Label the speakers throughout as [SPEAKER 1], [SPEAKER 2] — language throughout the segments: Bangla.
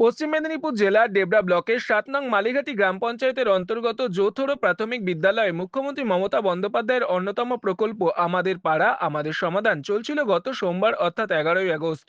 [SPEAKER 1] পশ্চিম মেদিনীপুর জেলার ডেবরা ব্লকের সাত নং মালিঘাটি গ্রাম পঞ্চায়েতের অন্তর্গত যৌথর প্রাথমিক বিদ্যালয়ে মুখ্যমন্ত্রী মমতা বন্দ্যোপাধ্যায়ের অন্যতম প্রকল্প আমাদের পাড়া, আমাদের সমাধান চলছিল গত সোমবার, অর্থাৎ এগারোই আগস্ট।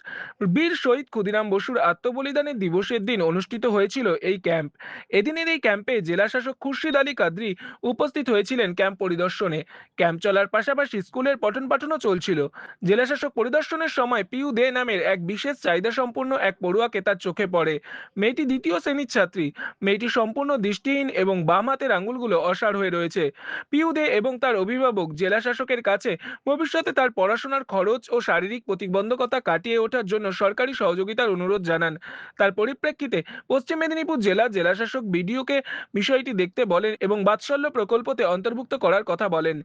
[SPEAKER 1] বীর শহীদ ক্ষুদিরাম বসুর আত্মবলিদানের দিবসের দিন অনুষ্ঠিত হয়েছিল এই ক্যাম্প। এদিনের এই ক্যাম্পে জেলাশাসক খুরশিদ আলী কাদ্রি উপস্থিত হয়েছিলেন ক্যাম্প পরিদর্শনে। ক্যাম্প চলার পাশাপাশি স্কুলের পঠন পাঠনও চলছিল। জেলাশাসক পরিদর্শনের সময় পিউ দে নামের এক বিশেষ চাহিদা সম্পন্ন এক পড়ুয়াকে তার চোখে পড়ে। মেয়েটি দ্বিতীয় শ্রেণির ছাত্রী। মেয়েটি সম্পূর্ণ দৃষ্টিহীন এবং বাম হাতের আঙুলগুলো অসাড় হয়ে রয়েছে। পিউ দে এবং তার অভিভাবক, জেলা শাসকের কাছে ভবিষ্যতে তার পড়াশোনার খরচ ও শারীরিক প্রতিবন্ধকতা কাটিয়ে ওঠার জন্য সরকারি সহযোগিতার অনুরোধ জানান। তার পরিপ্রেক্ষিতে পশ্চিম মেদিনীপুর জেলা জেলাশাসক বিডিওকে বিষয়টি দেখতে বলেন এবং বাৎসল্য প্রকল্পতে অন্তর্ভুক্ত করার কথা বলেন।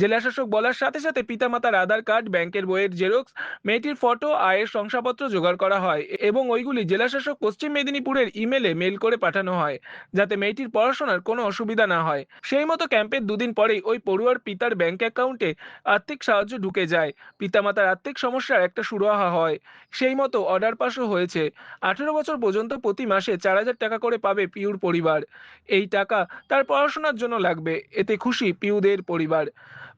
[SPEAKER 1] জেলাশাসক বলার সাথে সাথে পিতামাতার আধার কার্ড, ব্যাংকের বইয়ের জেরক্স, মেয়েটির ফটো, আয়ের শংসাপত্র জোগাড় করা হয় এবং ওইগুলি জেলাশাসক পশ্চিম মেদিনীপুরের ইমেলে মেল করে পাঠানো হয়, যাতে মেয়েটির পড়াশোনার কোনো অসুবিধা না হয়। সেই মতো ক্যাম্পের দুদিন পরেই ওই পড়ুয়ার পিতার ব্যাংক অ্যাকাউন্টে আর্থিক সাহায্য ঢুকে যায়। পিতামাতার আর্থিক সমস্যার একটা সুরাহা হয়। সেই মতো অর্ডার পাসও হয়েছে। আঠেরো বছর পর্যন্ত প্রতি মাসে চার হাজার টাকা করে পাবে পিউর পরিবার। এই টাকা তার পড়াশোনার জন্য লাগবে। এতে খুশি পিউদের পরিবার।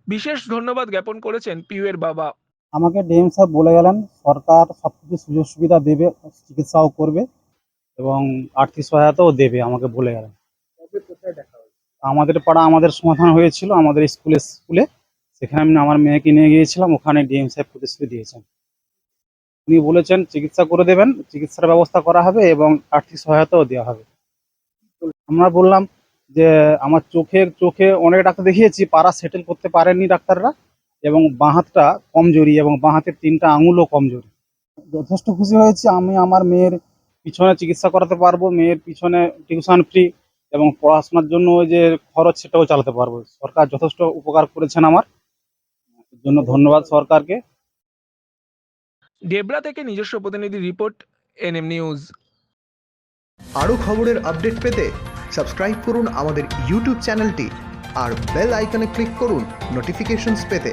[SPEAKER 1] বিশেষ ধন্যবাদ জ্ঞাপন করেছেন পিউয়ের বাবা।
[SPEAKER 2] আমাকে ডিএম সাহেব বলে গেলেন, সরকার সব কিছু সুযোগ সুবিধা দেবে, চিকিৎসাও করবে। এবং আর্থিক সহায়তাও দেবে, আমাকে বলে গেলেন। আমাদের পাড়া আমাদের সমাধান হয়েছিল, আমাদের স্কুলে স্কুলে। সেখানে আমি আমার মেয়েকে নিয়ে গিয়েছিলাম, ওখানে ডিএম সাহেব প্রতিশ্রুতি দিয়েছেন। উনি বলেছেন, চিকিৎসা করে দেবেন, চিকিৎসার ব্যবস্থা করা হবে এবং আর্থিক সহায়তাও দেওয়া হবে। আমরা বললাম যে, আমার চোখে চোখে অনেক ডাক্তার দেখিয়েছি, পাড়া সেটেল করতে পারেননি ডাক্তাররা এবং বাঁ হাতটা কমজোরি এবং বাঁ হাতের তিনটা আঙুলও কমজোরি। যথেষ্ট খুশি হয়েছি আমি, আমার মেয়ের পিছনে চিকিৎসা করাতে পারব মেয়ের পিছনে টিউশন ফ্রি এবং পড়াশোনার জন্য ওই যে খরচ সেটাও চালাতে পারব। সরকার যথেষ্ট উপকার করেছেন আমার। এর জন্য ধন্যবাদ সরকারকে।
[SPEAKER 1] ডেবরা থেকে নিজস্ব প্রতিনিধি রিপোর্ট এনএম নিউজ।
[SPEAKER 3] আরও খবরের আপডেট পেতে সাবস্ক্রাইব করুন আমাদের ইউটিউব চ্যানেলটি আর বেল আইকনে ক্লিক করুন নোটিফিকেশনস পেতে।